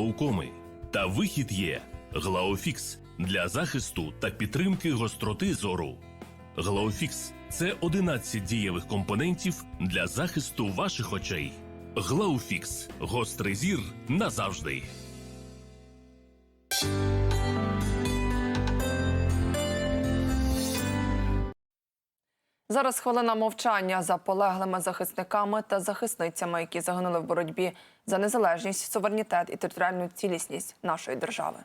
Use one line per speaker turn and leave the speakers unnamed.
глаукоми. Та вихід є Глаофікс для захисту та підтримки гостроти зору. Глаофікс це 11 дієвих компонентів для захисту ваших очей. Глауфікс гострий зір назавжди.
Зараз хвилина мовчання за полеглими захисниками та захисницями, які загинули в боротьбі за незалежність, суверенітет і територіальну цілісність нашої держави.